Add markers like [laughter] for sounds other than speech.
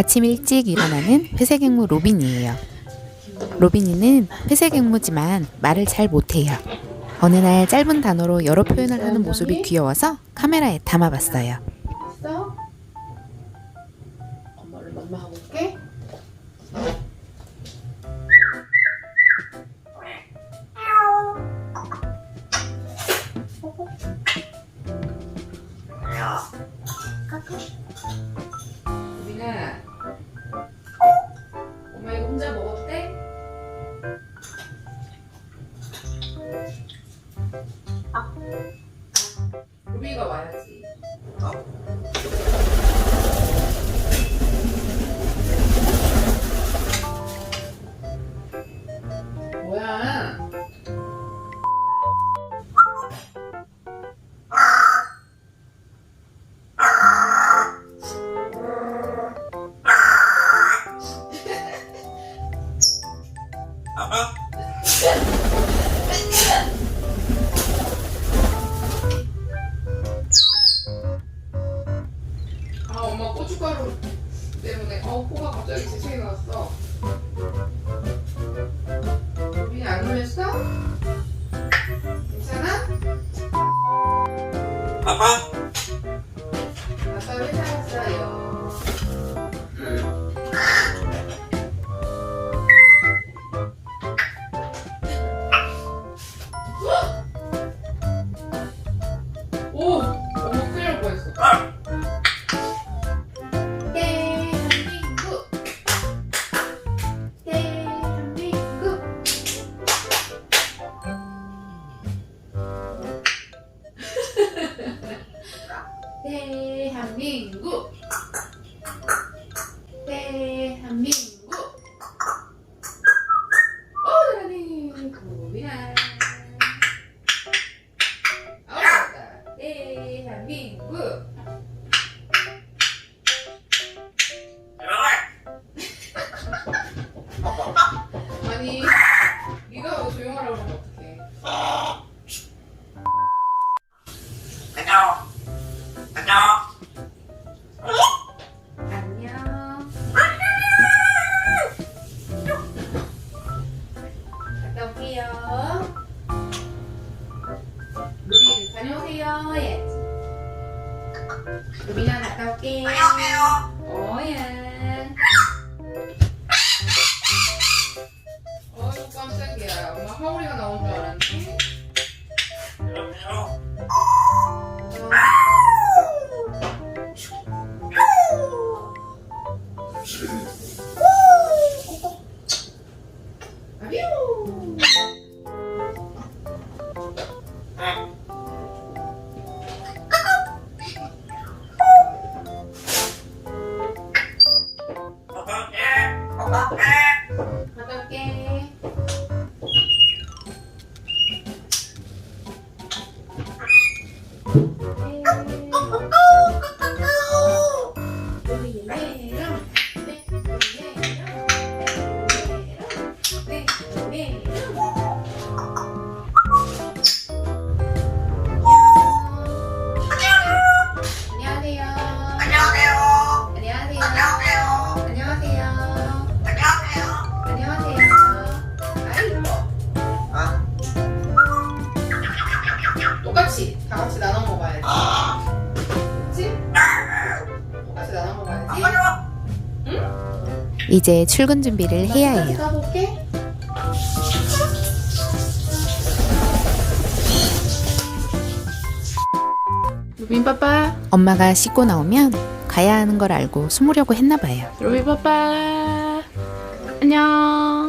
아침 일찍 일어나는 회색 앵무 로빈이에요. 로빈이는 회색 앵무지만 말을 잘 못해요. 어느 날 짧은 단어로 여러 표현을 하는 모습이 귀여워서 카메라에 담아봤어요. 있어? 엄마를 만나고 올게. 우빈이가 와야지. 뭐야? 아 [laughs] 엄마 고춧가루 때문에 어 코가 갑자기 재채기 나왔어. 우빈이 안 놀랬어? [laughs] 대한민국 다녀오세요. 예. 루빈아 갔다 올게. 안녕하세요. 어야. 똑같이 다 같이 나눠 먹어야지. 그치? 똑같이 나눠 먹어야지. 이제 출근 준비를 해야 해요. 가볼게. 루빈 빠빠. 엄마가 씻고 나오면 가야 하는 걸 알고 숨으려고 했나 봐요. 루빈 빠빠. 안녕.